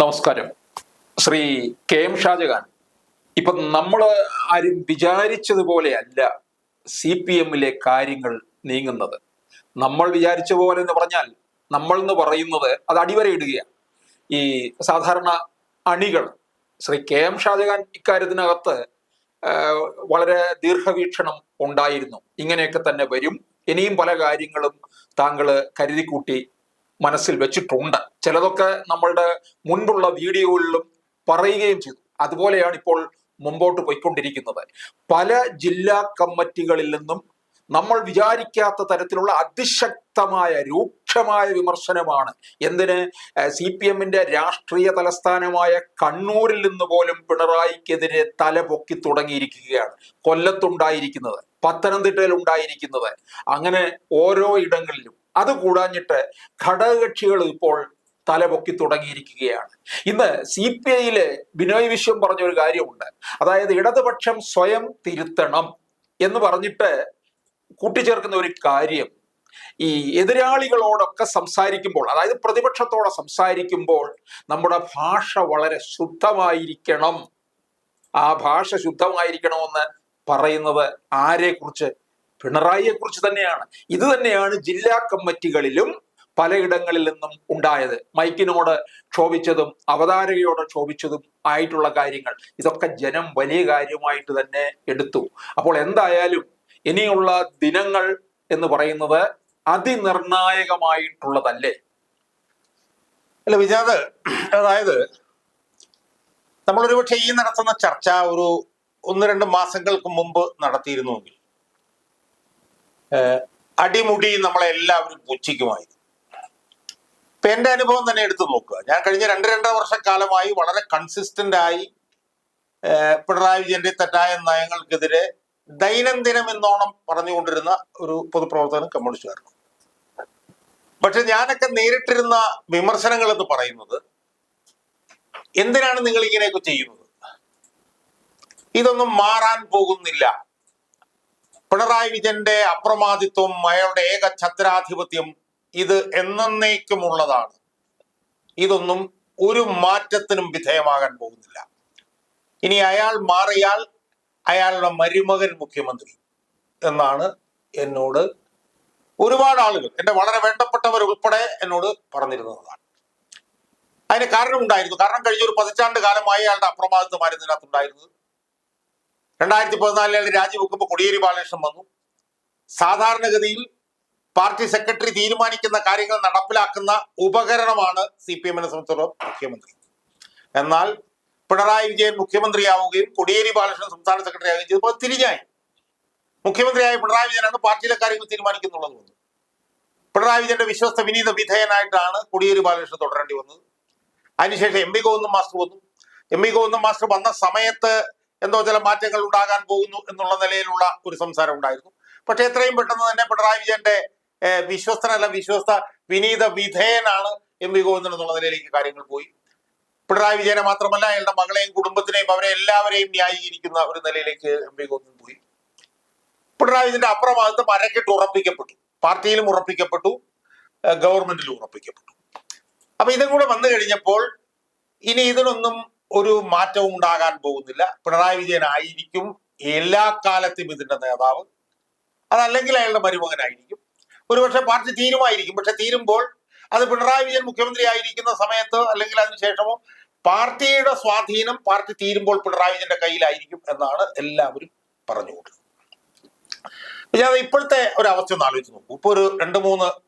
നമസ്കാരം. Shri K M Shah Jahan ഇപ്പൊ നമ്മൾ ആരും വിചാരിച്ചതുപോലെയല്ല സി പി എമ്മിലെ കാര്യങ്ങൾ നീങ്ങുന്നത്. നമ്മൾ വിചാരിച്ച പോലെ എന്ന് പറഞ്ഞാൽ നമ്മൾ എന്ന് പറയുന്നത് അത് അടിവരയിടുകയാണ്. ഈ സാധാരണ അണികൾ ശ്രീ കെ എം ഷാജഹാൻ ഇക്കാര്യത്തിനകത്ത് വളരെ ദീർഘവീക്ഷണം ഉണ്ടായിരുന്നു. ഇങ്ങനെയൊക്കെ തന്നെ വരും. ഇനിയും പല കാര്യങ്ങളും താങ്കൾ കരുതിക്കൂട്ടി മനസ്സിൽ വെച്ചിട്ടുണ്ട്. ചിലതൊക്കെ നമ്മളുടെ മുൻപുള്ള വീഡിയോകളിലും പറയുകയും ചെയ്തു. അതുപോലെയാണ് ഇപ്പോൾ മുമ്പോട്ട് പോയിക്കൊണ്ടിരിക്കുന്നത്. പല ജില്ലാ കമ്മിറ്റികളിൽ നിന്നും നമ്മൾ വിചാരിക്കാത്ത തരത്തിലുള്ള അതിശക്തമായ രൂക്ഷമായ വിമർശനമാണ്. എന്തിന്? സി പി എമ്മിന്റെ രാഷ്ട്രീയ തലസ്ഥാനമായ കണ്ണൂരിൽ നിന്ന് പോലും പിണറായിക്കെതിരെ തല പൊക്കി തുടങ്ങിയിരിക്കുകയാണ്. കൊല്ലത്തുണ്ടായിരിക്കുന്നത് പത്തനംതിട്ടയിൽ ഉണ്ടായിരിക്കുന്നത്. അങ്ങനെ ഓരോ ഇടങ്ങളിലും അത് കൂടാഞ്ഞിട്ട് ഘടകകക്ഷികൾ ഇപ്പോൾ തലപൊക്കി തുടങ്ങിയിരിക്കുകയാണ്. ഇന്ന് സി പി ഐയിൽ ബിനോയ് വിശ്വം പറഞ്ഞൊരു കാര്യമുണ്ട്. അതായത് ഇടതുപക്ഷം സ്വയം തിരുത്തണം എന്ന് പറഞ്ഞിട്ട് കൂട്ടിച്ചേർക്കുന്ന ഒരു കാര്യം. ഈ എതിരാളികളോടൊക്കെ സംസാരിക്കുമ്പോൾ അതായത് പ്രതിപക്ഷത്തോടെ സംസാരിക്കുമ്പോൾ നമ്മുടെ ഭാഷ വളരെ ശുദ്ധമായിരിക്കണം. ആ ഭാഷ ശുദ്ധമായിരിക്കണമെന്ന് പറയുന്നത് ആരെക്കുറിച്ച് പിണറായിയെ കുറിച്ച് തന്നെയാണ്. ഇത് തന്നെയാണ് ജില്ലാ കമ്മിറ്റികളിലും പലയിടങ്ങളിൽ നിന്നും ഉണ്ടായത്. മൈക്കിനോട് ക്ഷോഭിച്ചതും അവതാരകയോട് ക്ഷോഭിച്ചതും ആയിട്ടുള്ള കാര്യങ്ങൾ. ഇതൊക്കെ ജനം വലിയ കാര്യമായിട്ട് തന്നെ എടുത്തു. അപ്പോൾ എന്തായാലും ഇനിയുള്ള ദിനങ്ങൾ എന്ന് പറയുന്നത് അതിനിർണായകമായിട്ടുള്ളതല്ലേ? അല്ല വിജാത് അതായത് നമ്മളൊരു പക്ഷേ ഈ നടത്തുന്ന ചർച്ച ഒരു ഒന്ന് രണ്ട് മാസങ്ങൾക്ക് മുമ്പ് നടത്തിയിരുന്നുവെങ്കിൽ അടിമുടി നമ്മളെ എല്ലാവരും പുച്ഛിക്കുമായിരുന്നു. ഇപ്പൊ എന്റെ അനുഭവം തന്നെ എടുത്തു നോക്കുക. ഞാൻ കഴിഞ്ഞ രണ്ട് രണ്ടര വർഷക്കാലമായി വളരെ കൺസിസ്റ്റന്റ് ആയി പിണറായി വിജയന്റെ തെറ്റായ നയങ്ങൾക്കെതിരെ ദൈനംദിനം എന്നോണം പറഞ്ഞുകൊണ്ടിരുന്ന ഒരു പൊതുപ്രവർത്തകൻ കമ്മ്യൂണിസ്റ്റുകാരനും പക്ഷെ ഞാനൊക്കെ നേരിട്ടിരുന്ന വിമർശനങ്ങൾ എന്ന് പറയുന്നത് എന്തിനാണ് നിങ്ങൾ ഇങ്ങനെയൊക്കെ ചെയ്യുന്നത്? ഇതൊന്നും മാറാൻ പോകുന്നില്ല. പിണറായി വിജയന്റെ അപ്രമാദിത്വം അയാളുടെ ഏക ഛത്രാധിപത്യം ഇത് എന്നേക്കുമുള്ളതാണ്. ഇതൊന്നും ഒരു മാറ്റത്തിനും വിധേയമാകാൻ പോകുന്നില്ല. ഇനി അയാൾ മാറിയാൽ അയാളുടെ മരുമകൻ മുഖ്യമന്ത്രി എന്നാണ് എന്നോട് ഒരുപാട് ആളുകൾ എന്റെ വളരെ വേണ്ടപ്പെട്ടവർ ഉൾപ്പെടെ എന്നോട് പറഞ്ഞിരുന്നതാണ്. അതിന് കാരണമുണ്ടായിരുന്നു. കാരണം കഴിഞ്ഞ ഒരു പതിറ്റാണ്ട് കാലമായി അയാളുടെ അപ്രമാദിത്വമായിരുന്നു ഇതിനകത്തുണ്ടായിരുന്നത് രണ്ടായിരത്തി പതിനാലിൽ രാജിവെക്കുമ്പോൾ കൊടിയേരി ബാലകൃഷ്ണൻ വന്നു. സാധാരണഗതിയിൽ പാർട്ടി സെക്രട്ടറി തീരുമാനിക്കുന്ന കാര്യങ്ങൾ നടപ്പിലാക്കുന്ന ഉപകരണമാണ് സി പി എമ്മിനെ സംബന്ധിച്ചിടത്തോളം മുഖ്യമന്ത്രി. എന്നാൽ പിണറായി വിജയൻ മുഖ്യമന്ത്രിയാവുകയും കൊടിയേരി ബാലകൃഷ്ണൻ സംസ്ഥാന സെക്രട്ടറി ആവുകയും ചെയ്തപ്പോൾ തിരിഞ്ഞായി. മുഖ്യമന്ത്രിയായ പിണറായി വിജയനാണ് പാർട്ടിയിലെ കാര്യങ്ങൾ തീരുമാനിക്കുന്നുള്ളത് പിണറായി വിജയന്റെ വിശ്വസ്ത വിനീത വിധേയനായിട്ടാണ് കൊടിയേരി ബാലകൃഷ്ണൻ തുടരേണ്ടി വന്നത്. അതിനുശേഷം എം പി ഗോവിന്ദൻ മാസ്റ്റർ വന്നു. എം പി ഗോവിന്ദൻ മാസ്റ്റർ വന്ന സമയത്ത് എന്തോ ചില മാറ്റങ്ങൾ ഉണ്ടാകാൻ പോകുന്നു എന്നുള്ള നിലയിലുള്ള ഒരു സംസാരം ഉണ്ടായിരുന്നു. പക്ഷെ എത്രയും പെട്ടെന്ന് തന്നെ പിണറായി വിജയന്റെ വിശ്വസ്തനല്ല വിശ്വസ്ത വിനീത വിധേയനാണ് എം വി ഗോവിന്ദൻ എന്നുള്ള നിലയിലേക്ക് കാര്യങ്ങൾ പോയി. പിണറായി വിജയനെ മാത്രമല്ല അയാളുടെ മകളെയും കുടുംബത്തിനെയും അവരെ എല്ലാവരെയും ന്യായീകരിക്കുന്ന ഒരു നിലയിലേക്ക് എം വി ഗോവിന്ദൻ പോയി. പിണറായി വിജയന്റെ അപ്രമാദിത്വം അരക്കെട്ട് ഉറപ്പിക്കപ്പെട്ടു. പാർട്ടിയിലും ഉറപ്പിക്കപ്പെട്ടു ഗവൺമെന്റിലും ഉറപ്പിക്കപ്പെട്ടു. അപ്പൊ ഇതും കൂടെ വന്നു കഴിഞ്ഞപ്പോൾ ഇനി ഇതിനൊന്നും ഒരു മാറ്റവും ഉണ്ടാകാൻ പോകുന്നില്ല. പിണറായി വിജയൻ ആയിരിക്കും എല്ലാ കാലത്തും ഇതിന്റെ നേതാവ്. അതല്ലെങ്കിൽ അയാളുടെ മരുമകനായിരിക്കും. ഒരുപക്ഷെ പാർട്ടി തീരുമായിരിക്കും. പക്ഷെ തീരുമ്പോൾ അത് പിണറായി വിജയൻ മുഖ്യമന്ത്രി ആയിരിക്കുന്ന സമയത്ത് അല്ലെങ്കിൽ അതിനുശേഷമോ പാർട്ടിയുടെ സ്വാധീനം പാർട്ടി തീരുമ്പോൾ പിണറായി വിജയന്റെ കയ്യിലായിരിക്കും എന്നാണ് എല്ലാവരും പറഞ്ഞുകൊടുക്കുന്നത് അത് ഇപ്പോഴത്തെ ഒരു അവസ്ഥ ഒന്ന് ആലോചിച്ച് നോക്കൂ. ഇപ്പൊ ഒരു രണ്ട് മൂന്ന്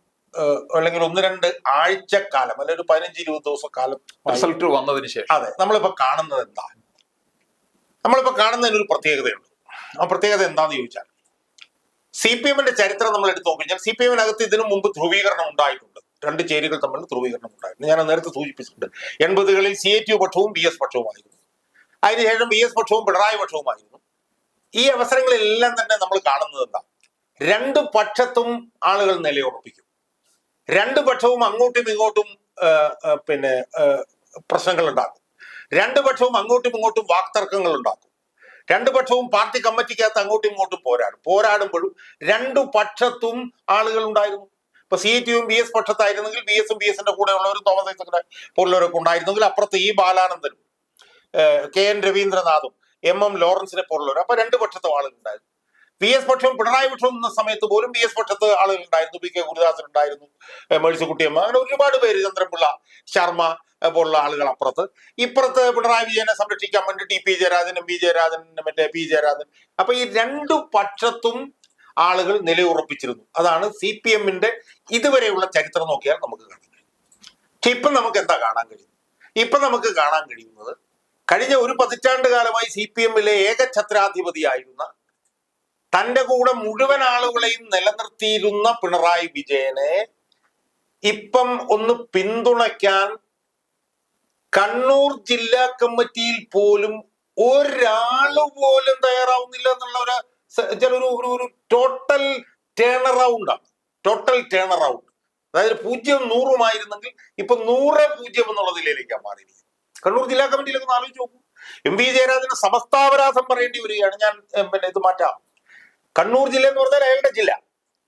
അല്ലെങ്കിൽ ഒന്ന് രണ്ട് ആഴ്ചക്കാലം അല്ലെങ്കിൽ ഒരു പതിനഞ്ച് ഇരുപത് ദിവസം കാലം റിസൾട്ട് വന്നതിന് ശേഷം. അതെ നമ്മളിപ്പോ കാണുന്നത് എന്താ? നമ്മളിപ്പോ കാണുന്നതിന് ഒരു പ്രത്യേകതയുണ്ട്. ആ പ്രത്യേകത എന്താന്ന് ചോദിച്ചാൽ സി പി എമ്മിന്റെ ചരിത്രം നമ്മൾ എടുത്തു നോക്കിക്കഴിഞ്ഞാൽ സി പി എമ്മിനകത്ത് ഇതിനു മുമ്പ് ധ്രുവീകരണം ഉണ്ടായിട്ടുണ്ട്. രണ്ട് ചേരികൾ തമ്മിൽ ധ്രുവീകരണം ഉണ്ടായിട്ടുണ്ട്. ഞാൻ നേരത്തെ സൂചിപ്പിച്ചിട്ടുണ്ട്. എൺപതുകളിൽ സി എ ടി യു പക്ഷവും ബി എസ് പക്ഷവുമായിരുന്നു. അതിനുശേഷം ബി എസ് പക്ഷവും പിണറായി പക്ഷവുമായിരുന്നു. ഈ അവസരങ്ങളിലെല്ലാം തന്നെ നമ്മൾ കാണുന്നത് എന്താ? രണ്ട് പക്ഷത്തും ആളുകൾ നിലയുറപ്പിക്കും. രണ്ട് പക്ഷവും അങ്ങോട്ടും ഇങ്ങോട്ടും പിന്നെ പ്രശ്നങ്ങൾ ഉണ്ടാക്കും രണ്ട് പക്ഷവും അങ്ങോട്ടും ഇങ്ങോട്ടും വാക്തർക്കങ്ങൾ ഉണ്ടാക്കും രണ്ടു പക്ഷവും പാർട്ടി കമ്മിറ്റിക്കകത്ത് അങ്ങോട്ടും ഇങ്ങോട്ടും പോരാടും. പോരാടുമ്പോഴും രണ്ടു പക്ഷത്തും ആളുകൾ ഉണ്ടായിരുന്നു. ഇപ്പൊ സി ടിയും ബി എസ് പക്ഷത്തായിരുന്നെങ്കിൽ ബി എസും ബി എസിന്റെ കൂടെ ഉള്ളവരും തോമസ് ഐസക്കിന്റെ പോലുള്ളവരൊക്കെ ഉണ്ടായിരുന്നെങ്കിൽ അപ്പുറത്ത് ഈ ബാലാനന്ദനും കെ എൻ രവീന്ദ്രനാഥും എം എം ലോറൻസിനെ പോലുള്ളവർ അപ്പൊ രണ്ട് പക്ഷത്തും ആളുകൾ ഉണ്ടായിരുന്നു. പി എസ് പക്ഷം പിണറായി പക്ഷം എന്ന സമയത്ത് പോലും പി എസ് പക്ഷത്ത് ആളുകൾ ഉണ്ടായിരുന്നു പി കെ ഗുരുദാസൻ ഉണ്ടായിരുന്നു മേഴ്സിക്കുട്ടിയമ്മ അങ്ങനെ ഒരുപാട് പേര് ചന്ദ്രൻപിള്ള ശർമ്മ പോലുള്ള ആളുകൾ അപ്പുറത്ത്. ഇപ്പുറത്ത് പിണറായി വിജയനെ സംരക്ഷിക്കാൻ വേണ്ടി ടി പി ജയരാജനും ബി പി ജയരാജൻ മറ്റേ പി ജയരാജൻ. അപ്പൊ ഈ രണ്ടു പക്ഷത്തും ആളുകൾ നിലയുറപ്പിച്ചിരുന്നു. അതാണ് സി പി എമ്മിന്റെ ഇതുവരെയുള്ള ചരിത്രം നോക്കിയാൽ നമുക്ക് കാണാൻ കഴിയും. ഇപ്പം നമുക്ക് എന്താ കാണാൻ കഴിയുന്നത്? ഇപ്പം നമുക്ക് കാണാൻ കഴിയുന്നത് കഴിഞ്ഞ ഒരു പതിറ്റാണ്ട് കാലമായി സി പി എമ്മിലെ ഏകഛത്രാധിപതിയായിരുന്ന തന്റെ കൂടെ മുഴുവൻ ആളുകളെയും നിലനിർത്തിയിരുന്ന പിണറായി വിജയനെ ഇപ്പം ഒന്ന് പിന്തുണയ്ക്കാൻ കണ്ണൂർ ജില്ലാ കമ്മിറ്റിയിൽ പോലും ഒരാൾ പോലും തയ്യാറാവുന്നില്ല എന്നുള്ള ഒരു ചിലൊരു ഒരു ടോട്ടൽ ടേൺ അറൗണ്ടാണ് ടോട്ടൽ ടേൺ അറൗണ്ട് അതായത് പൂജ്യം നൂറുമായിരുന്നെങ്കിൽ ഇപ്പൊ നൂറ് പൂജ്യം എന്നുള്ള നിലയിലേക്കാണ് മാറിയിരിക്കുന്നത്. കണ്ണൂർ ജില്ലാ കമ്മിറ്റിയിലൊക്കെ ഒന്ന് ആലോചിച്ച് നോക്കൂ. എം വി ജയരാജന് സമസ്താപരാധം പറയേണ്ടി വരികയാണ്. ഞാൻ പിന്നെ ഇത് മാറ്റാം. കണ്ണൂർ ജില്ല എന്ന് പറഞ്ഞാൽ അയാളുടെ ജില്ല.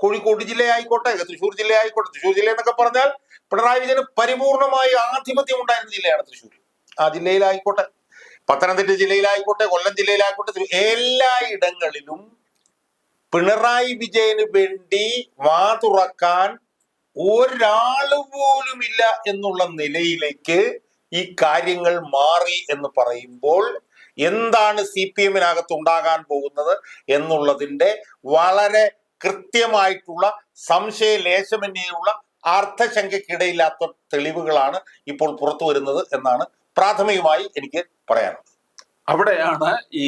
കോഴിക്കോട് ജില്ലയായിക്കോട്ടെ തൃശ്ശൂർ ജില്ലയായിക്കോട്ടെ തൃശ്ശൂർ ജില്ല എന്നൊക്കെ പറഞ്ഞാൽ പിണറായി വിജയന് പരിപൂർണമായി ആധിപത്യം ഉണ്ടായിരുന്ന ജില്ലയാണ് തൃശ്ശൂർ. ആ ജില്ലയിലായിക്കോട്ടെ പത്തനംതിട്ട ജില്ലയിലായിക്കോട്ടെ കൊല്ലം ജില്ലയിലായിക്കോട്ടെ എല്ലായിടങ്ങളിലും പിണറായി വിജയന് വേണ്ടി വാ തുറക്കാൻ ഒരാൾ പോലുമില്ല എന്നുള്ള നിലയിലേക്ക് ഈ കാര്യങ്ങൾ മാറി എന്ന് പറയുമ്പോൾ എന്താണ് സി പി എമ്മിനകത്ത് ഉണ്ടാകാൻ പോകുന്നത് എന്നുള്ളതിന്റെ വളരെ കൃത്യമായിട്ടുള്ള സംശയ ലേശമന്യുള്ള അർത്ഥശങ്കയ്ക്കിടയില്ലാത്ത തെളിവുകളാണ് ഇപ്പോൾ പുറത്തു വരുന്നത് എന്നാണ് പ്രാഥമികമായി എനിക്ക് പറയാനുള്ളത്. അവിടെയാണ് ഈ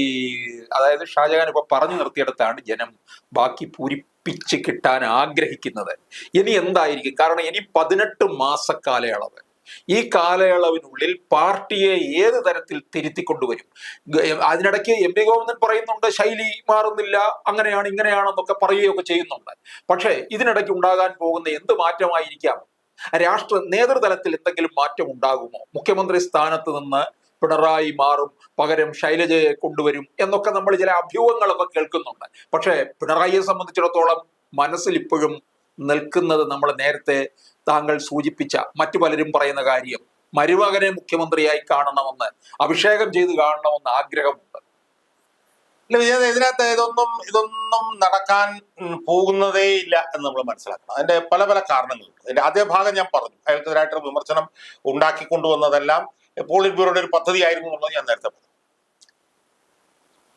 അതായത് ഷാജഹാൻ ഇപ്പൊ പറഞ്ഞു നിർത്തിയിടത്താണ് ജനം ബാക്കി പൂരിപ്പിച്ച് കിട്ടാൻ ആഗ്രഹിക്കുന്നത്. ഇനി എന്തായിരിക്കും? കാരണം ഇനി പതിനെട്ട് മാസ കാലയളവ് ഈ കാലയളവിനുള്ളിൽ പാർട്ടിയെ ഏത് തരത്തിൽ തിരുത്തിക്കൊണ്ടുവരും? കൊണ്ടുവരും അതിനിടയ്ക്ക് എം പി ഗോവിന്ദൻ പറയുന്നുണ്ട് ശൈലി മാറുന്നില്ല അങ്ങനെയാണ് ഇങ്ങനെയാണെന്നൊക്കെ പറയുകയൊക്കെ ചെയ്യുന്നുണ്ട്. പക്ഷേ ഇതിനിടയ്ക്ക് ഉണ്ടാകാൻ പോകുന്ന എന്ത് മാറ്റമായിരിക്കാം? രാഷ്ട്ര നേതൃതലത്തിൽ എന്തെങ്കിലും മാറ്റം ഉണ്ടാകുമോ? മുഖ്യമന്ത്രി സ്ഥാനത്ത് നിന്ന് പിണറായി മാറും പകരം ശൈലജയെ കൊണ്ടുവരും എന്നൊക്കെ നമ്മൾ ചില അഭ്യൂഹങ്ങളൊക്കെ കേൾക്കുന്നുണ്ട്. പക്ഷേ പിണറായിയെ സംബന്ധിച്ചിടത്തോളം മനസ്സിൽ ഇപ്പോഴും നിൽക്കുന്നത് നമ്മൾ നേരത്തെ താങ്കൾ സൂചിപ്പിച്ച മറ്റു പലരും പറയുന്ന കാര്യം. മരുമകനെ മുഖ്യമന്ത്രിയായി കാണണമെന്ന് അഭിഷേകം ചെയ്ത് കാണണമെന്ന് ആഗ്രഹമുണ്ട്. ഇതിനകത്ത് ഇതൊന്നും ഇതൊന്നും നടക്കാൻ പോകുന്നതേ ഇല്ല എന്ന് നമ്മൾ മനസ്സിലാക്കണം. അതിന്റെ പല പല കാരണങ്ങളുണ്ട്. അതിന്റെ ആദ്യ ഭാഗം ഞാൻ പറഞ്ഞു. അയാൾക്കെതിരായിട്ടൊരു വിമർശനം ഉണ്ടാക്കിക്കൊണ്ടുവന്നതെല്ലാം പോളിറ്റ് ബ്യൂറോയുടെ ഒരു പദ്ധതിയായിരുന്നു എന്നുള്ളത് ഞാൻ നേരത്തെ പറഞ്ഞു.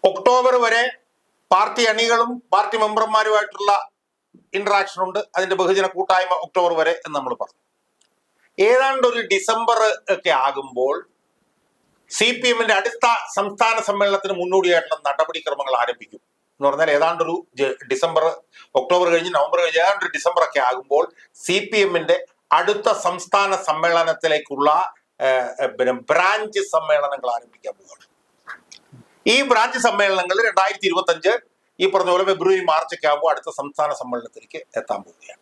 ഒക്ടോബർ വരെ പാർട്ടി അണികളും പാർട്ടി മെമ്പർമാരുമായിട്ടുള്ള ഇന്ററാക്ഷൻ ഉണ്ട്. അതിന്റെ ബഹുജന കൂട്ടായ്മ ഒക്ടോബർ വരെ എന്ന് നമ്മൾ പറഞ്ഞു. ഏതാണ്ട് ഒരു ഡിസംബർ ഒക്കെ ആകുമ്പോൾ സി പി എമ്മിന്റെ അടുത്ത സംസ്ഥാന സമ്മേളനത്തിന് മുന്നോടിയായിട്ടുള്ള നടപടിക്രമങ്ങൾ ആരംഭിക്കും. എന്ന് പറഞ്ഞാൽ ഏതാണ്ടൊരു ഡിസംബർ ഒക്ടോബർ കഴിഞ്ഞ് നവംബർ കഴിഞ്ഞ് ഏതാണ്ട് ഡിസംബർ ഒക്കെ ആകുമ്പോൾ സി പി എമ്മിന്റെ അടുത്ത സംസ്ഥാന സമ്മേളനത്തിലേക്കുള്ള പിന്നെ ബ്രാഞ്ച് സമ്മേളനങ്ങൾ ആരംഭിക്കാൻ പോവുകയാണ്. ഈ ബ്രാഞ്ച് സമ്മേളനങ്ങൾ രണ്ടായിരത്തി ഇരുപത്തി ഈ പറഞ്ഞ പോലെ ഫെബ്രുവരി മാർച്ച് ഒക്കെ ആകുമ്പോൾ അടുത്ത സംസ്ഥാന സമ്മേളനത്തിലേക്ക് എത്താൻ പോവുകയാണ്.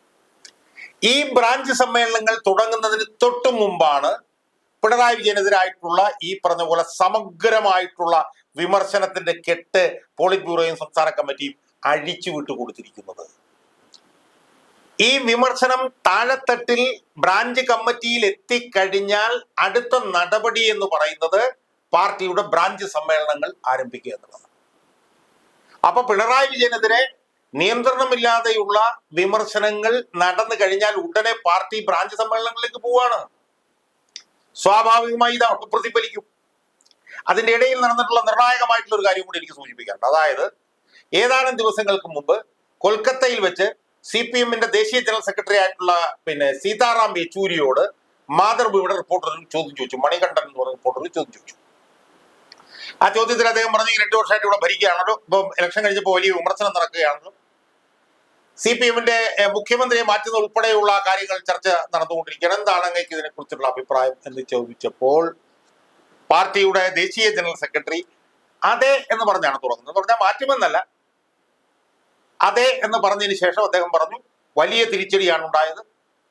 ഈ ബ്രാഞ്ച് സമ്മേളനങ്ങൾ തുടങ്ങുന്നതിന് തൊട്ടു മുമ്പാണ് പിണറായി വിജയനെതിരായിട്ടുള്ള ഈ പറഞ്ഞ പോലെ സമഗ്രമായിട്ടുള്ള വിമർശനത്തിന്റെ കെട്ട് പോളിറ്റ് ബ്യൂറോയും സംസ്ഥാന കമ്മിറ്റിയും അഴിച്ചു വിട്ടു കൊടുത്തിരിക്കുന്നത്. ഈ വിമർശനം താഴെത്തട്ടിൽ ബ്രാഞ്ച് കമ്മിറ്റിയിൽ എത്തിക്കഴിഞ്ഞാൽ അടുത്ത നടപടി എന്ന് പറയുന്നത് പാർട്ടിയുടെ ബ്രാഞ്ച് സമ്മേളനങ്ങൾ ആരംഭിക്കുക എന്നുള്ളതാണ്. അപ്പൊ പിണറായി വിജയനെതിരെ നിയന്ത്രണമില്ലാതെയുള്ള വിമർശനങ്ങൾ നടന്നു കഴിഞ്ഞാൽ ഉടനെ പാർട്ടി ബ്രാഞ്ച് സമ്മേളനങ്ങളിലേക്ക് പോവാണ്. സ്വാഭാവികമായി ഇത് പ്രതിഫലിക്കും. അതിന്റെ ഇടയിൽ നടന്നിട്ടുള്ള നിർണായകമായിട്ടുള്ള ഒരു കാര്യം കൂടി എനിക്ക് സൂചിപ്പിക്കാറുണ്ട് അതായത് ഏതാനും ദിവസങ്ങൾക്ക് മുമ്പ് കൊൽക്കത്തയിൽ വെച്ച് സി പി എമ്മിന്റെ ദേശീയ ജനറൽ സെക്രട്ടറി ആയിട്ടുള്ള പിന്നെ സീതാറാം യെച്ചൂരിയോട് മാതൃഭൂമിയുടെ റിപ്പോർട്ടർ ചോദ്യം ചോദിച്ചു. മണികണ്ഠൻ എന്ന് പറഞ്ഞ റിപ്പോർട്ടർ ചോദ്യം ചോദിച്ചു. ആ ചോദ്യത്തിൽ അദ്ദേഹം പറഞ്ഞു "ഈ എട്ട് വർഷമായിട്ട് ഇവിടെ ഭരിക്കുകയാണല്ലോ. ഇപ്പം ഇലക്ഷൻ കഴിഞ്ഞപ്പോൾ വലിയ വിമർശനം നടക്കുകയാണല്ലോ. സി പി എമ്മിന്റെ മുഖ്യമന്ത്രിയെ മാറ്റുന്ന ഉൾപ്പെടെയുള്ള കാര്യങ്ങൾ ചർച്ച നടന്നുകൊണ്ടിരിക്കുകയാണ്. എന്താണ് അങ്ങേക്ക് ഇതിനെക്കുറിച്ചുള്ള അഭിപ്രായം എന്ന് ചോദിച്ചപ്പോൾ പാർട്ടിയുടെ ദേശീയ ജനറൽ സെക്രട്ടറി അതെ എന്ന് പറഞ്ഞാണ് എന്ന് പറഞ്ഞാൽ മാറ്റുമെന്നല്ല. അതെ എന്ന് പറഞ്ഞതിന് ശേഷം അദ്ദേഹം പറഞ്ഞു വലിയ തിരിച്ചടിയാണ് ഉണ്ടായത്.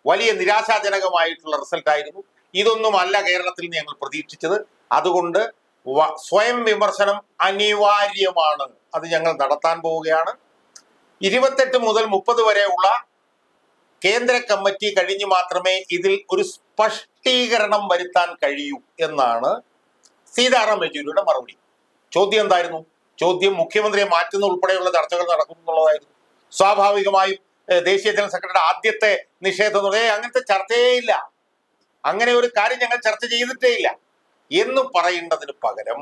വലിയ നിരാശാജനകമായിട്ടുള്ള റിസൾട്ടായിരുന്നു. ഇതൊന്നുമല്ല കേരളത്തിൽ ഞങ്ങൾ പ്രതീക്ഷിച്ചത്. അതുകൊണ്ട് സ്വയം വിമർശനം അനിവാര്യമാണ്. അത് ഞങ്ങൾ നടത്താൻ പോവുകയാണ്. ഇരുപത്തെട്ട് മുതൽ മുപ്പത് വരെയുള്ള കേന്ദ്ര കമ്മിറ്റി കഴിഞ്ഞു മാത്രമേ ഇതിൽ ഒരു സ്പഷ്ടീകരണം വരുത്താൻ കഴിയൂ എന്നാണ് സീതാറാം യെച്ചൂരിയുടെ മറുപടി. ചോദ്യം എന്തായിരുന്നു? ചോദ്യം മുഖ്യമന്ത്രിയെ മാറ്റുന്ന ഉൾപ്പെടെയുള്ള ചർച്ചകൾ നടക്കും എന്നുള്ളതായിരുന്നു. സ്വാഭാവികമായും ദേശീയ ജനറൽ സെക്രട്ടറിയുടെ ആദ്യത്തെ നിഷേധം എന്ന് പറഞ്ഞാൽ, "ഏയ്, അങ്ങനത്തെ ചർച്ചയേ ഇല്ല. അങ്ങനെ ഒരു കാര്യം ഞങ്ങൾ ചർച്ച ചെയ്തിട്ടേ ഇല്ല. എന്ന് പറയേണ്ടതിന് പകരം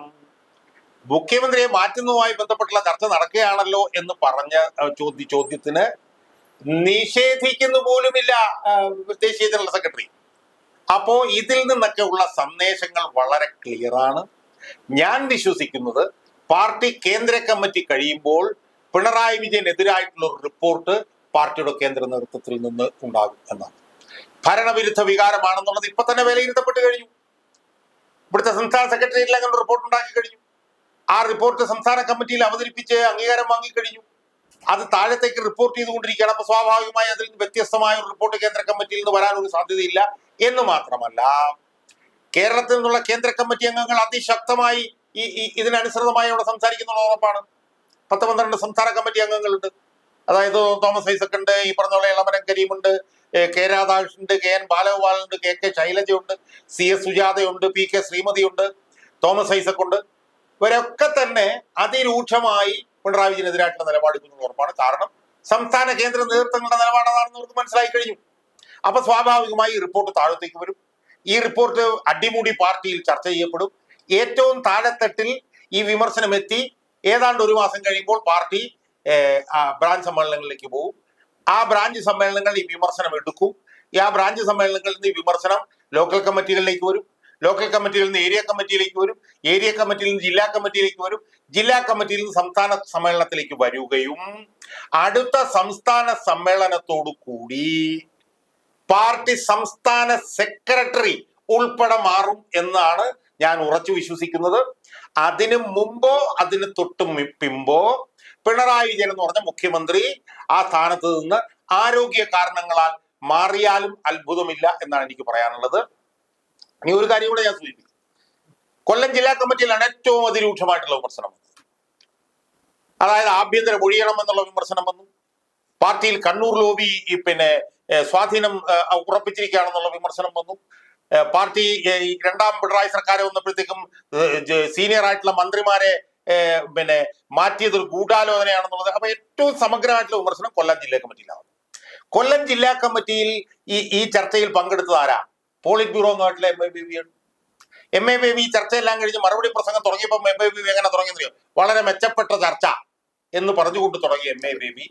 മുഖ്യമന്ത്രിയെ മാറ്റുന്നതുമായി ബന്ധപ്പെട്ടുള്ള ചർച്ച നടക്കുകയാണല്ലോ എന്ന് പറഞ്ഞ ചോദ്യ ചോദ്യത്തിന് നിഷേധിക്കുന്നു പോലുമില്ല ദേശീയ ജനറൽ സെക്രട്ടറി. അപ്പോ ഇതിൽ നിന്നൊക്കെ ഉള്ള സന്ദേശങ്ങൾ വളരെ ക്ലിയർ ആണ്. ഞാൻ വിശ്വസിക്കുന്നത് പാർട്ടി കേന്ദ്ര കമ്മിറ്റി കഴിയുമ്പോൾ പിണറായി വിജയനെതിരായിട്ടുള്ള ഒരു റിപ്പോർട്ട് പാർട്ടിയുടെ കേന്ദ്ര നേതൃത്വത്തിൽ നിന്ന് ഉണ്ടാകും എന്നാണ്. ഭരണവിരുദ്ധ വികാരമാണെന്നുള്ളത് ഇപ്പൊ തന്നെ വിലയിരുത്തപ്പെട്ട് കഴിഞ്ഞു. ഇവിടുത്തെ സംസ്ഥാന സെക്രട്ടേറിയറ്റിൽ അങ്ങനെ റിപ്പോർട്ട് ഉണ്ടാക്കി കഴിഞ്ഞു. ആ റിപ്പോർട്ട് സംസ്ഥാന കമ്മിറ്റിയിൽ അവതരിപ്പിച്ച് അംഗീകാരം വാങ്ങിക്കഴിഞ്ഞു അത് താഴത്തേക്ക് റിപ്പോർട്ട് ചെയ്തുകൊണ്ടിരിക്കുകയാണ്. അപ്പൊ സ്വാഭാവികമായി അതിൽ നിന്ന് വ്യത്യസ്തമായ ഒരു റിപ്പോർട്ട് കേന്ദ്ര കമ്മിറ്റിയിൽ നിന്ന് വരാൻ ഒരു സാധ്യതയില്ല. എന്ന് മാത്രമല്ല കേരളത്തിൽ നിന്നുള്ള കേന്ദ്ര കമ്മിറ്റി അംഗങ്ങൾ അതിശക്തമായി ഈ ഇതിനനുസൃതമായി അവിടെ സംസാരിക്കുന്നുള്ള ഉറപ്പാണ്. പത്ത് പന്ത്രണ്ട് സംസ്ഥാന കമ്മിറ്റി അംഗങ്ങളുണ്ട്. അതായത് തോമസ് ഐസക് ഉണ്ട് ഈ പറഞ്ഞ പോലെ ഇളമരം കരീമുണ്ട് കെ രാധാകൃഷ്ണനുണ്ട് കെ എൻ ബാലഗോപാലുണ്ട് കെ കെ ശൈലജയുണ്ട് സി എസ് സുജാതയുണ്ട് പി കെ ശ്രീമതിയുണ്ട് തോമസ് ഐസക് ഉണ്ട് ഇവരൊക്കെ തന്നെ അതിരൂക്ഷമായി പിണറായി വിജയനെതിരായിട്ടുള്ള നിലപാടെടുക്കുന്ന ഉറപ്പാണ്. കാരണം സംസ്ഥാന കേന്ദ്ര നേതൃത്വങ്ങളുടെ നിലപാടാണെന്ന് അവർക്ക് മനസ്സിലായി കഴിഞ്ഞു. അപ്പൊ സ്വാഭാവികമായി ഈ റിപ്പോർട്ട് താഴത്തേക്ക് വരും. ഈ റിപ്പോർട്ട് അടിമുടി പാർട്ടിയിൽ ചർച്ച ചെയ്യപ്പെടും. ഏറ്റവും താഴെത്തട്ടിൽ ഈ വിമർശനം എത്തി ഏതാണ്ട് ഒരു മാസം കഴിയുമ്പോൾ പാർട്ടി ബ്രാഞ്ച് സമ്മേളനങ്ങളിലേക്ക് പോകും ആ ബ്രാഞ്ച് സമ്മേളനങ്ങളിൽ ഈ വിമർശനം എടുക്കും. ആ ബ്രാഞ്ച് സമ്മേളനങ്ങളിൽ നിന്ന് ഈ വിമർശനം ലോക്കൽ കമ്മിറ്റികളിലേക്ക് വരും. ലോക്കൽ കമ്മിറ്റിയിൽ നിന്ന് ഏരിയ കമ്മിറ്റിയിലേക്ക് വരും. ഏരിയ കമ്മിറ്റിയിൽ നിന്ന് ജില്ലാ കമ്മിറ്റിയിലേക്ക് വരും. ജില്ലാ കമ്മിറ്റിയിൽ നിന്ന് സംസ്ഥാന സമ്മേളനത്തിലേക്ക് വരികയും അടുത്ത സംസ്ഥാന സമ്മേളനത്തോടു കൂടി പാർട്ടി സംസ്ഥാന സെക്രട്ടറി ഉൾപ്പെടെ മാറും എന്നാണ് ഞാൻ ഉറച്ചു വിശ്വസിക്കുന്നത്. അതിനു മുമ്പോ അതിന് തൊട്ട് പിമ്പോ പിണറായി വിജയൻ എന്ന് പറഞ്ഞ മുഖ്യമന്ത്രി ആ സ്ഥാനത്ത് നിന്ന് ആരോഗ്യ കാരണങ്ങളാൽ മാറിയാലും അത്ഭുതമില്ല എന്നാണ് എനിക്ക് പറയാനുള്ളത്. ഇനി ഒരു കാര്യം കൂടെ ഞാൻ സൂചിപ്പിക്കും. കൊല്ലം ജില്ലാ കമ്മിറ്റിയിലാണ് ഏറ്റവും അതിരൂക്ഷമായിട്ടുള്ള വിമർശനം അതായത് ആഭ്യന്തര ഒഴിയണം എന്നുള്ള വിമർശനം വന്നു. പാർട്ടിയിൽ കണ്ണൂർ ലോബി പിന്നെ സ്വാധീനം ഉറപ്പിച്ചിരിക്കുകയാണെന്നുള്ള വിമർശനം വന്നു. പാർട്ടി രണ്ടാം പിണറായി സർക്കാർ വന്നപ്പോഴത്തേക്കും സീനിയർ ആയിട്ടുള്ള മന്ത്രിമാരെ പിന്നെ മാറ്റിയത് ഒരു ഗൂഢാലോചനയാണെന്നുള്ളത് അപ്പൊ ഏറ്റവും സമഗ്രമായിട്ടുള്ള വിമർശനം കൊല്ലം ജില്ലാ കമ്മിറ്റിയിലാണ്. കൊല്ലം ജില്ലാ കമ്മിറ്റിയിൽ ഈ ഈ ചർച്ചയിൽ പങ്കെടുത്തത് ആരാ? പോളിറ്റ് ബ്യൂറോ അംഗമായിട്ടുള്ള എം എ ബേബിയാണ് എം എ ബേബി ഈ ചർച്ചയെല്ലാം കഴിഞ്ഞ് മറുപടി പ്രസംഗം തുടങ്ങിയപ്പോൾ എം എ ബേബി എങ്ങനെ തുടങ്ങിയെന്നറിയോ വളരെ മെച്ചപ്പെട്ട ചർച്ച എന്ന് പറഞ്ഞുകൊണ്ട് തുടങ്ങി എം എ ബേബി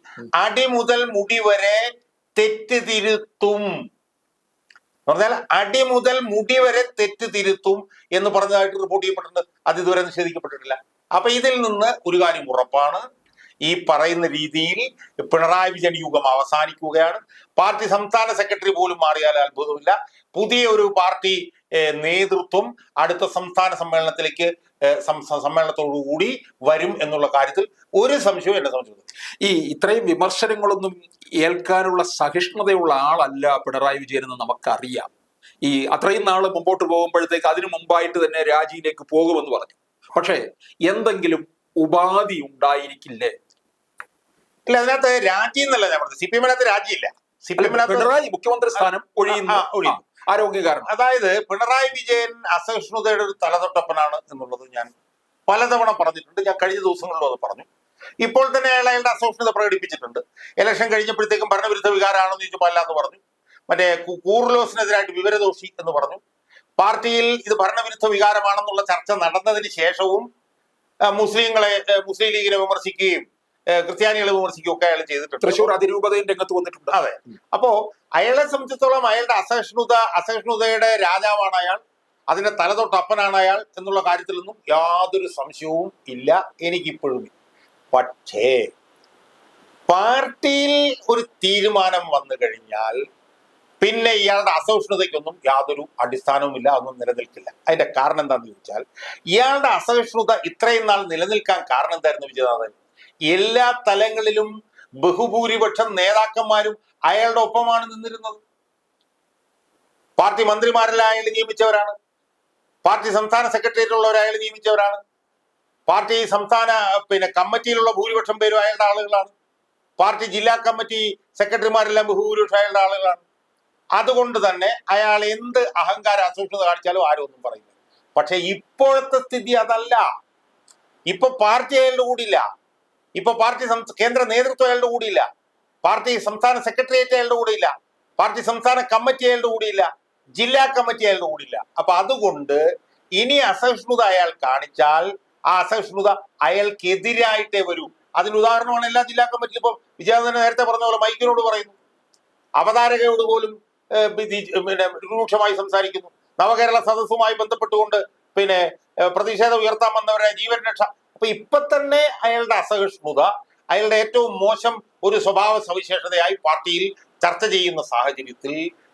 അടി മുതൽ മുടി വരെ തെറ്റ് തിരുത്തും എന്ന് പറഞ്ഞാൽ അടി മുതൽ മുടി വരെ തെറ്റ് തിരുത്തും എന്ന് പറഞ്ഞതായിട്ട് റിപ്പോർട്ട് ചെയ്യപ്പെട്ടിട്ടുണ്ട്. അത് ഇതുവരെ നിഷേധിക്കപ്പെട്ടിട്ടില്ല. അപ്പൊ ഇതിൽ നിന്ന് ഒരു കാര്യം ഉറപ്പാണ്. ഈ പറയുന്ന രീതിയിൽ പിണറായി വിജയൻ യുഗം അവസാനിക്കുകയാണ്. പാർട്ടി സംസ്ഥാന സെക്രട്ടറി പോലും മാറിയാൽ അത്ഭുതമില്ല. പുതിയ ഒരു പാർട്ടി നേതൃത്വം അടുത്ത സംസ്ഥാന സമ്മേളനത്തിലേക്ക് സമ്മേളനത്തോടുകൂടി വരും എന്നുള്ള കാര്യത്തിൽ ഒരു സംശയവും എന്നെ സംശയം ഈ ഇത്രയും വിമർശനങ്ങളൊന്നും ഏൽക്കാനുള്ള സഹിഷ്ണുതയുള്ള ആളല്ല പിണറായി വിജയൻ എന്ന് നമുക്കറിയാം. ഈ അത്രയും നാൾ മുമ്പോട്ട് പോകുമ്പോഴത്തേക്ക് അതിനു മുമ്പായിട്ട് തന്നെ രാജിയിലേക്ക് പോകുമെന്ന് പറഞ്ഞു. പക്ഷേ എന്തെങ്കിലും ഉപാധി ഉണ്ടായിരിക്കില്ലേ? ഇല്ല അതിനകത്ത് രാജി എന്നല്ല ഞാൻ പറഞ്ഞത്. സി പി എമ്മിനകത്ത് രാജിയില്ല. സി പി എമ്മിനകത്ത് പിണറായി മുഖ്യമന്ത്രി സ്ഥാനം ഒഴിയുന്നു. ഒഴിയുന്നു. ആരോഗ്യ കാരണം അതായത് പിണറായി വിജയൻ അസഹിഷ്ണുതയുടെ ഒരു തലതൊട്ടപ്പനാണ് എന്നുള്ളത് ഞാൻ പലതവണ പറഞ്ഞിട്ടുണ്ട്. ഞാൻ കഴിഞ്ഞ ദിവസങ്ങളിലും അത് പറഞ്ഞു. ഇപ്പോൾ തന്നെ അയാൾ അയാളുടെ അസഹിഷ്ണുത പ്രകടിപ്പിച്ചിട്ടുണ്ട്. ഇലക്ഷൻ കഴിഞ്ഞപ്പോഴത്തേക്കും ഭരണവിരുദ്ധ വികാരമാണെന്ന് ചോദിച്ചപ്പോൾ അല്ല എന്ന് പറഞ്ഞു. മറ്റേ കൂർലോസിനെതിരായിട്ട് വിവരദോഷി എന്ന് പറഞ്ഞു. പാർട്ടിയിൽ ഇത് ഭരണവിരുദ്ധ വികാരമാണെന്നുള്ള ചർച്ച നടന്നതിന് ശേഷവും മുസ്ലിങ്ങളെ മുസ്ലിം ലീഗിനെ വിമർശിക്കുകയും ക്രിസ്ത്യാനികളെ വിമർശിക്കുകയും ഒക്കെ അയാൾ ചെയ്തിട്ടുണ്ട്. തൃശൂർ അതിരൂപതയും രംഗത്ത് വന്നിട്ടുണ്ട്. അതെ. അപ്പോ അയാളെ സംബന്ധിച്ചിടത്തോളം അയാളുടെ അസഹിഷ്ണുത അസഹിഷ്ണുതയുടെ രാജാവാണ് അയാൾ. അതിന്റെ തലതൊട്ടപ്പനാണ് അയാൾ എന്നുള്ള കാര്യത്തിലൊന്നും യാതൊരു സംശയവും ഇല്ല. എനിക്കിപ്പോഴും പക്ഷേ പാർട്ടിയിൽ ഒരു തീരുമാനം വന്നു കഴിഞ്ഞാൽ പിന്നെ ഇയാളുടെ അസഹിഷ്ണുതയ്ക്കൊന്നും യാതൊരു അടിസ്ഥാനവുമില്ല ഒന്നും നിലനിൽക്കില്ല. അതിന്റെ കാരണം എന്താണെന്ന് ചോദിച്ചാൽ ഇയാളുടെ അസഹിഷ്ണുത ഇത്രയും നാൾ നിലനിൽക്കാൻ കാരണം എന്തായിരുന്നു വിജയനാഥൻ? എല്ലാ തലങ്ങളിലും ബഹുഭൂരിപക്ഷം നേതാക്കന്മാരും അയാളുടെ ഒപ്പമാണ് നിന്നിരുന്നത്. പാർട്ടി മന്ത്രിമാരെല്ലാം അയാൾ നിയമിച്ചവരാണ്. പാർട്ടി സംസ്ഥാന സെക്രട്ടേറിയറ്റിലുള്ളവർ അയാൾ നിയമിച്ചവരാണ്. പാർട്ടി സംസ്ഥാന പിന്നെ കമ്മിറ്റിയിലുള്ള ഭൂരിപക്ഷം പേരും അയാളുടെ ആളുകളാണ്. പാർട്ടി ജില്ലാ കമ്മിറ്റി സെക്രട്ടറിമാരെല്ലാം ബഹുഭൂരിപക്ഷം അയാളുടെ ആളുകളാണ്. അതുകൊണ്ട് തന്നെ അയാൾ എന്ത് അഹങ്കാര അസൂക്ഷ്മത കാണിച്ചാലും ആരും ഒന്നും പറയില്ല. പക്ഷെ ഇപ്പോഴത്തെ സ്ഥിതി അതല്ല. ഇപ്പൊ പാർട്ടി അയാളുടെ കൂടിയില്ല. ഇപ്പൊ പാർട്ടി കേന്ദ്ര നേതൃത്വം അയാളുടെ കൂടിയില്ല. പാർട്ടി സംസ്ഥാന സെക്രട്ടേറിയറ്റ് അയാളുടെ കൂടിയില്ല. പാർട്ടി സംസ്ഥാന കമ്മിറ്റി അയാളുടെ കൂടിയില്ല. ജില്ലാ കമ്മിറ്റി അയാളുടെ കൂടിയില്ല. അപ്പൊ അതുകൊണ്ട് ഇനി അസഹിഷ്ണുത അയാൾ കാണിച്ചാൽ ആ അസഹിഷ്ണുത അയാൾക്കെതിരായിട്ടേ വരൂ. അതിന് ഉദാഹരണമാണ് എല്ലാ ജില്ലാ കമ്മിറ്റിയിലും ഇപ്പൊ വിജയനന്ദൻ നേരത്തെ പറഞ്ഞ പോലെ മൈക്കിനോട് പറയുന്നു. അവതാരകയോട് പോലും പിന്നെ രൂക്ഷമായി സംസാരിക്കുന്നു. നവകേരള സദസ്സുമായി ബന്ധപ്പെട്ടുകൊണ്ട് പിന്നെ പ്രതിഷേധം ഉയർത്താൻ വന്നവരെ ജീവൻ രക്ഷ അപ്പൊ ഇപ്പൊ തന്നെ അയാളുടെ അസഹിഷ്ണുത അയാളുടെ ഏറ്റവും മോശം ഒരു സ്വഭാവ സവിശേഷതയായി പാർട്ടിയിൽ ചർച്ച ചെയ്യുന്ന സാഹചര്യത്തിൽ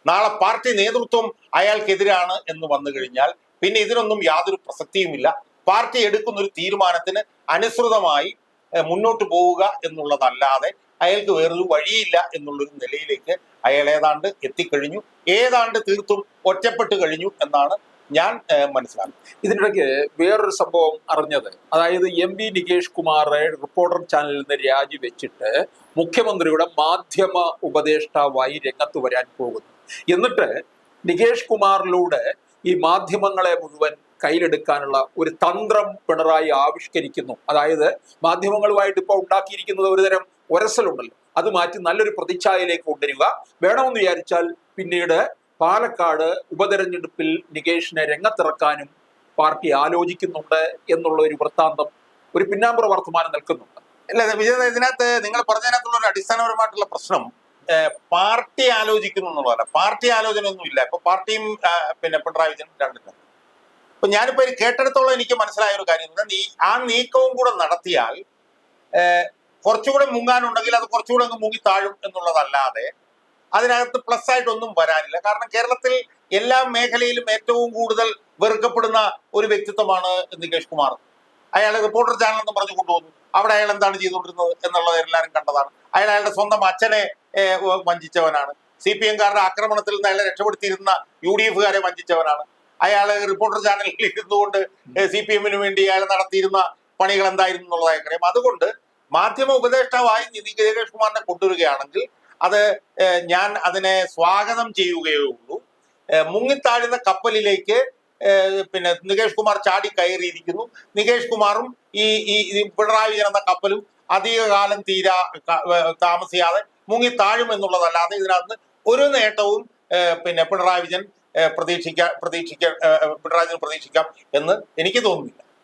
നാളെ പാർട്ടി നേതൃത്വം അയാൾക്കെതിരാണ് എന്ന് വന്നു കഴിഞ്ഞാൽ പിന്നെ ഇതിനൊന്നും യാതൊരു പ്രസക്തിയുമില്ല. പാർട്ടി എടുക്കുന്ന ഒരു തീരുമാനത്തിന് അനുസൃതമായി മുന്നോട്ട് പോവുക എന്നുള്ളതല്ലാതെ അയാൾക്ക് വേറൊരു വഴിയില്ല എന്നുള്ളൊരു നിലയിലേക്ക് അയാൾ ഏതാണ്ട് എത്തിക്കഴിഞ്ഞു. ഏതാണ്ട് തീർത്തും ഒറ്റപ്പെട്ട് കഴിഞ്ഞു എന്നാണ് ഞാൻ മനസ്സിലാക്കുന്നത്. ഇതിനിടയ്ക്ക് വേറൊരു സംഭവം അറിഞ്ഞത്. അതായത് എം വി നികേഷ് കുമാറെ റിപ്പോർട്ടർ ചാനലിൽ നിന്ന് രാജിവെച്ചിട്ട് മുഖ്യമന്ത്രിയുടെ മാധ്യമ ഉപദേഷ്ടാവായി രംഗത്ത് വരാൻ പോകുന്നു. എന്നിട്ട് നികേഷ് കുമാറിലൂടെ ഈ മാധ്യമങ്ങളെ മുഴുവൻ കയ്യിലെടുക്കാനുള്ള ഒരു തന്ത്രം പിണറായി ആവിഷ്കരിക്കുന്നു. അതായത് മാധ്യമങ്ങളുമായിട്ട് ഇപ്പോൾ ഉണ്ടാക്കിയിരിക്കുന്നത് ഒരുതരം ഒരസലുണ്ടല്ലോ. അത് മാറ്റി നല്ലൊരു പ്രതിച്ഛായയിലേക്ക് കൊണ്ടുവരിക. വേണമെന്ന് വിചാരിച്ചാൽ പിന്നീട് പാലക്കാട് ഉപതെരഞ്ഞെടുപ്പിൽ നികേഷിനെ രംഗത്തിറക്കാനും പാർട്ടി ആലോചിക്കുന്നുണ്ട് എന്നുള്ള ഒരു വൃത്താന്തം ഒരു പിന്നാമ്പുറ വർത്തമാനം നിൽക്കുന്നുണ്ട്. അല്ല വിജയ ഇതിനകത്ത് നിങ്ങൾ പറഞ്ഞതിനകത്തുള്ള ഒരു അടിസ്ഥാനപരമായിട്ടുള്ള പ്രശ്നം പാർട്ടി ആലോചിക്കുന്നു എന്നുള്ളതല്ല. പാർട്ടി ആലോചന ഒന്നും ഇല്ല. ഇപ്പൊ പാർട്ടിയും പിന്നെ പിണറായി വിജയൻ രണ്ടില്ല അപ്പൊ ഞാനിപ്പോ കേട്ടെടുത്തോളം എനിക്ക് മനസ്സിലായ ഒരു കാര്യം നീ ആ നീക്കവും കൂടെ നടത്തിയാൽ കുറച്ചുകൂടെ മുങ്ങാനുണ്ടെങ്കിൽ അത് കുറച്ചുകൂടെ അങ്ങ് മുങ്ങി താഴും എന്നുള്ളതല്ലാതെ അതിനകത്ത് പ്ലസ് ആയിട്ടൊന്നും വരാനില്ല. കാരണം കേരളത്തിൽ എല്ലാ മേഖലയിലും ഏറ്റവും കൂടുതൽ വെറുക്കപ്പെടുന്ന ഒരു വ്യക്തിത്വമാണ് നികേഷ് കുമാർ. അയാൾ റിപ്പോർട്ടർ ചാനൽ എന്ന് പറഞ്ഞു കൊണ്ടുവന്നു. അവിടെ അയാൾ എന്താണ് ചെയ്തുകൊണ്ടിരുന്നത് എന്നുള്ളത് എല്ലാവരും കണ്ടതാണ്. അയാൾ അയാളുടെ സ്വന്തം അച്ഛനെ വഞ്ചിച്ചവനാണ്. സി പി എംകാരുടെ ആക്രമണത്തിൽ നിന്ന് അയാളെ രക്ഷപ്പെടുത്തിയിരുന്ന യു ഡി എഫുകാരെ വഞ്ചിച്ചവനാണ്. അയാൾ റിപ്പോർട്ടർ ചാനലിൽ ഇരുന്നുകൊണ്ട് സി പി എമ്മിന് വേണ്ടി അയാൾ നടത്തിയിരുന്ന പണികൾ എന്തായിരുന്നു എന്നുള്ളതായി അറിയാം. അതുകൊണ്ട് മാധ്യമ ഉപദേഷ്ടാവായി നിതി നികേഷ് കുമാറിനെ കൊണ്ടുവരികയാണെങ്കിൽ അത് ഞാൻ അതിനെ സ്വാഗതം ചെയ്യുകയേ ഉള്ളൂ. മുങ്ങിത്താഴുന്ന കപ്പലിലേക്ക് പിന്നെ നികേഷ് കുമാർ ചാടി കയറിയിരിക്കുന്നു. നികേഷ് കുമാറും ഈ ഈ പിണറായി എന്ന കപ്പലും അധികകാലം തീരാ താമസിയാതെ മുങ്ങി താഴും എന്നുള്ളതല്ലാതെ ഇതിനകത്ത് ഒരു നേട്ടവും പിന്നെ പിണറായി വിജയൻ പ്രതീക്ഷിക്കാൻ പ്രതീക്ഷിക്കാൻ പിണറായി വിജയൻ പ്രതീക്ഷിക്കാം എന്ന് എനിക്ക് തോന്നുന്നില്ല.